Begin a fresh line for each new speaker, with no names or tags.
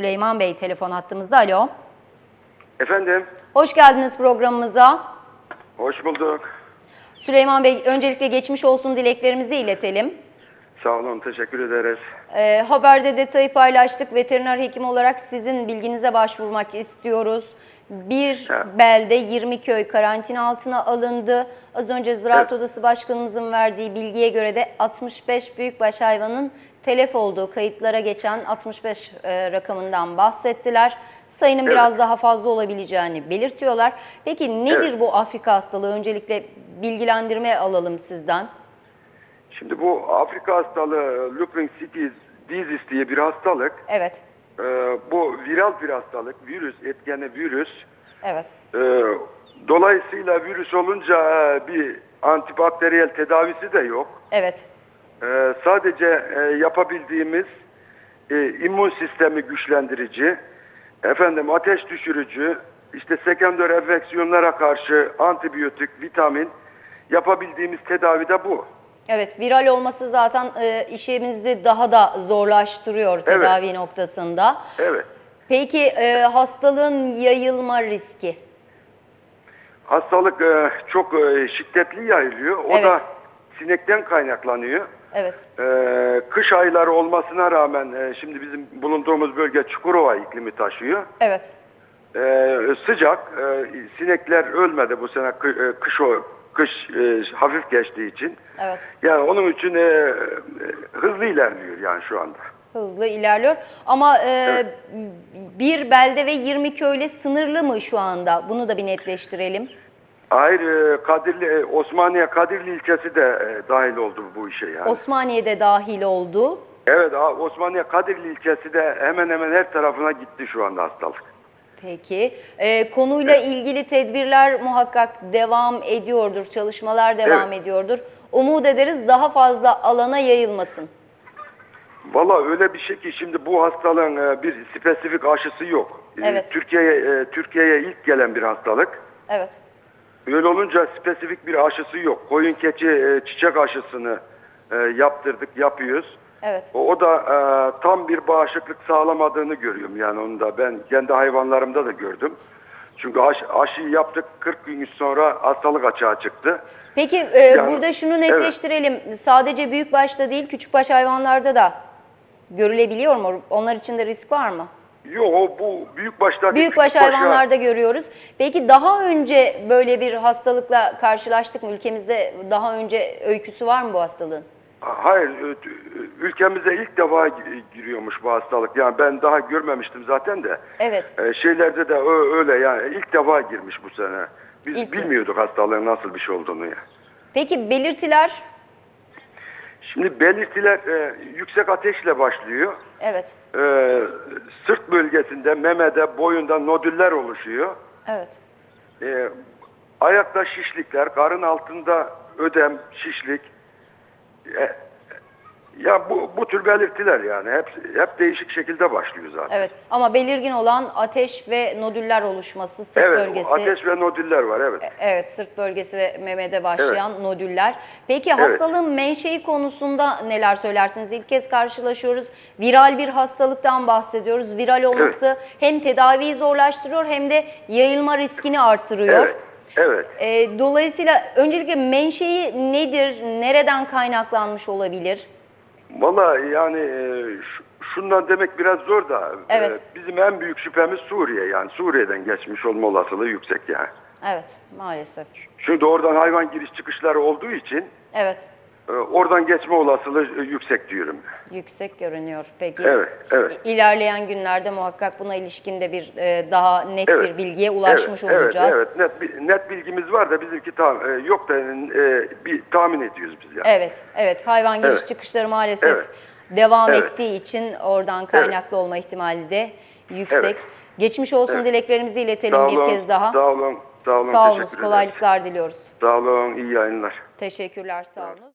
Süleyman Bey telefon hattımızda. Alo.
Efendim,
Hoş geldiniz programımıza.
hoş bulduk.
Süleyman Bey öncelikle geçmiş olsun dileklerimizi iletelim.
Sağ olun, teşekkür ederiz.
Ee, haberde detayı paylaştık. Veteriner hekim olarak sizin bilginize başvurmak istiyoruz. Bir
Evet.
belde 20 köy karantina altına alındı. Az önce Ziraat
Evet.
Odası Başkanımızın verdiği bilgiye göre de 65 büyükbaş hayvanın telef olduğu kayıtlara geçen 65 e, rakamından bahsettiler. Sayının
Evet.
biraz daha fazla olabileceğini belirtiyorlar. Peki nedir
Evet.
bu Afrika hastalığı? Öncelikle bilgilendirme alalım sizden.
Şimdi bu Afrika hastalığı Lupin Cities disease diye bir hastalık.
Evet,
Ee, bu viral bir hastalık, virüs, etkeni virüs.
evet,
Ee, dolayısıyla virüs olunca e, bir antibakteriyel tedavisi de yok.
evet,
Ee, sadece e, yapabildiğimiz e, immün sistemi güçlendirici, efendim ateş düşürücü, işte sekonder enfeksiyonlara karşı antibiyotik, vitamin yapabildiğimiz tedavi de bu.
Evet, viral olması zaten e, işimizi daha da zorlaştırıyor tedavi noktasında.
Evet.
Peki e, hastalığın yayılma riski?
Hastalık e, çok e, şiddetli yayılıyor. O
Evet.
da sinekten kaynaklanıyor.
Evet,
E, kış ayları olmasına rağmen e, şimdi bizim bulunduğumuz bölge Çukurova iklimi taşıyor.
evet,
Ee, sıcak, e, sinekler ölmedi bu sene e, kış o kış e, hafif geçtiği için.
evet.
Yani onun için e, e, hızlı ilerliyor yani şu anda.
Hızlı ilerliyor. Ama e, bir belde ve 20 köyle sınırlı mı şu anda? Bunu da bir netleştirelim.
Hayır, e, Kadirli, e, Osmaniye Kadirli ilçesi de e, dahil oldu bu işe yani.
Osmaniye'de dahil oldu.
evet, Osmaniye Kadirli ilçesi de hemen hemen her tarafına gitti şu anda hastalık.
Peki. E, konuyla ilgili tedbirler muhakkak devam ediyordur. Çalışmalar devam
Evet.
ediyordur. Umut ederiz daha fazla alana yayılmasın.
Valla öyle bir şey ki şimdi bu hastalığın bir spesifik aşısı yok.
Evet.
Türkiye'ye Türkiye'ye ilk gelen bir hastalık.
Evet.
Öyle olunca spesifik bir aşısı yok. Koyun keçi e, çiçek aşısını e, yaptırdık, yapıyoruz.
Evet.
O, o da e, tam bir bağışıklık sağlamadığını görüyorum yani onu da ben kendi hayvanlarımda da gördüm. Çünkü aş, aşıyı yaptık 40 gün sonra hastalık açığa çıktı.
Peki e,
Yani,
burada şunu netleştirelim. Sadece büyükbaşta değil küçükbaş hayvanlarda da görülebiliyor mu? Onlar için de risk var mı?
Yok bu büyük baştaki
Büyükbaş hayvanlarda görüyoruz. Peki daha önce böyle bir hastalıkla karşılaştık mı? Ülkemizde daha önce öyküsü var mı bu hastalığın?
Hayır ülkemize ilk defa gi- giriyormuş bu hastalık. Yani ben daha görmemiştim zaten de.
Evet.
E, şeylerde de öyle yani ilk defa girmiş bu sene. Biz
İlk
bilmiyorduk hastalığın nasıl bir şey olduğunu ya.
Peki belirtiler?
Şimdi belirtiler e, yüksek ateşle başlıyor.
Evet.
E, sırt bölgesinde, memede, boyunda nodüller oluşuyor.
Evet.
E, ayakta şişlikler, karın altında ödem, şişlik. E, ya bu bu tür belirtiler yani hep hep değişik şekilde başlıyor zaten.
Evet. Ama belirgin olan ateş ve nodüller oluşması sırt
Evet,
bölgesi.
ateş ve nodüller var evet.
Evet, sırt bölgesi ve memede başlayan nodüller. Peki hastalığın menşei konusunda neler söylersiniz? İlk kez karşılaşıyoruz. Viral bir hastalıktan bahsediyoruz. Viral olması hem tedaviyi zorlaştırıyor hem de yayılma riskini artırıyor.
Evet. Evet.
Ee, dolayısıyla öncelikle menşei nedir? Nereden kaynaklanmış olabilir?
Valla yani e, şundan demek biraz zor da e,
Evet.
bizim en büyük şüphemiz Suriye yani Suriye'den geçmiş olma olasılığı yüksek yani.
Evet, maalesef.
Çünkü oradan hayvan giriş çıkışları olduğu için
Evet,
e, oradan geçme olasılığı e, yüksek diyorum.
yüksek görünüyor. Peki.
Evet, evet.
İlerleyen günlerde muhakkak buna ilişkin de bir e, daha net
Evet.
bir bilgiye ulaşmış
evet,
olacağız.
Evet, evet. Net, net bilgimiz var da bizimki tam, e, yok da bir tahmin ediyoruz biz yani.
Evet, evet. Hayvan giriş
Evet.
çıkışları maalesef
Evet.
devam
Evet.
ettiği için oradan kaynaklı olma ihtimali de yüksek.
Evet.
Geçmiş olsun
Evet.
dileklerimizi iletelim
Sağ
bir
olun,
kez daha.
Sağ olun, sağ olun.
Sağ olun, kolaylıklar diliyoruz.
Sağ olun, iyi yayınlar.
Teşekkürler, sağ olun.